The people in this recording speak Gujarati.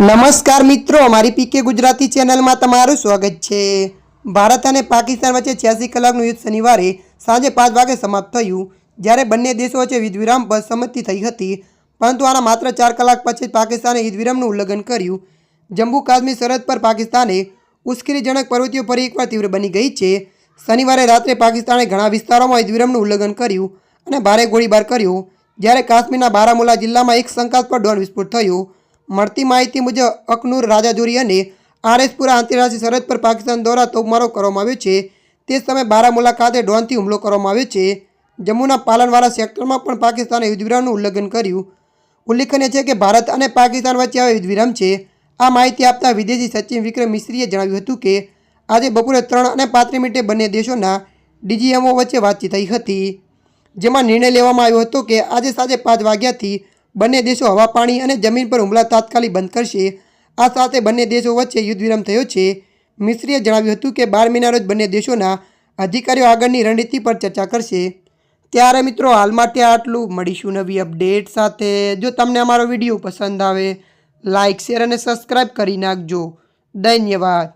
નમસ્કાર મિત્રો, અમારી પીકે ગુજરાતી ચેનલમાં તમારું સ્વાગત છે. ભારત અને પાકિસ્તાન વચ્ચે છ્યાસી કલાકનું યુદ્ધ શનિવારે સાંજે પાંચ વાગે સમાપ્ત થયું. જ્યારે બંને દેશો વચ્ચે યુદ્ધવિરામ પર સંમતિ થઈ હતી. પરંતુ આના માત્ર ચાર કલાક પછી જ પાકિસ્તાને યુદ્ધવિરામનું ઉલ્લંઘન કર્યું. જમ્મુ કાશ્મીર સરહદ પર પાકિસ્તાને ઉશ્કેરીજનક પ્રવૃત્તિઓ ફરી એકવાર તીવ્ર બની ગઈ છે. શનિવારે રાત્રે પાકિસ્તાને ઘણા વિસ્તારોમાં યુદ્ધવિરામનું ઉલ્લંઘન કર્યું અને ભારે ગોળીબાર કર્યો. જ્યારે કાશ્મીરના બારામુલા જિલ્લામાં એક શંકાસ્પદ ડ્રોન વિસ્ફોટ થયો. મળતી માહિતી મુજબ અકનૂર રાજાજુરી અને આરએસપુરા આંતરરાષ્ટ્રીય સરહદ પર પાકિસ્તાન દ્વારા તોપમારો કરવામાં આવ્યો છે. તે સમયે બારામુલા ખાતે ડ્રોનથી હુમલો કરવામાં આવ્યો છે. જમ્મુના પાલનવાળા સેક્ટરમાં પણ પાકિસ્તાને યુદ્ધવિરામનું ઉલ્લંઘન કર્યું. ઉલ્લેખનીય છે કે ભારત અને પાકિસ્તાન વચ્ચે હવે યુદ્ધવિરામ છે. આ માહિતી આપતા વિદેશી સચિવ વિક્રમ મિશ્રીએ જણાવ્યું હતું કે, આજે બપોરે ત્રણ અને પાંત્રીસ મિનિટે બંને દેશોના ડીજીએમઓ વચ્ચે વાતચીત થઈ હતી, જેમાં નિર્ણય લેવામાં આવ્યો હતો કે, આજે સાંજે પાંચ વાગ્યાથી બંને દેશો હવા, પાણી અને જમીન પર હુમલા તાત્કાલિક બંધ કરશે. આ સાથે બંને દેશો વચ્ચે યુદ્ધ વિરામ થયો છે. મિશ્રીએ જણાવ્યું હતું કે, બાર મહિના રોજ બંને દેશોના અધિકારીઓ આગળની રણનીતિ પર ચર્ચા કરશે. ત્યારે મિત્રો, હાલ માટે આટલું. મળીશું નવી અપડેટ સાથે. જો તમને અમારો વીડિયો પસંદ આવે લાઇક શેર અને સબસ્ક્રાઈબ કરી નાખજો. ધન્યવાદ.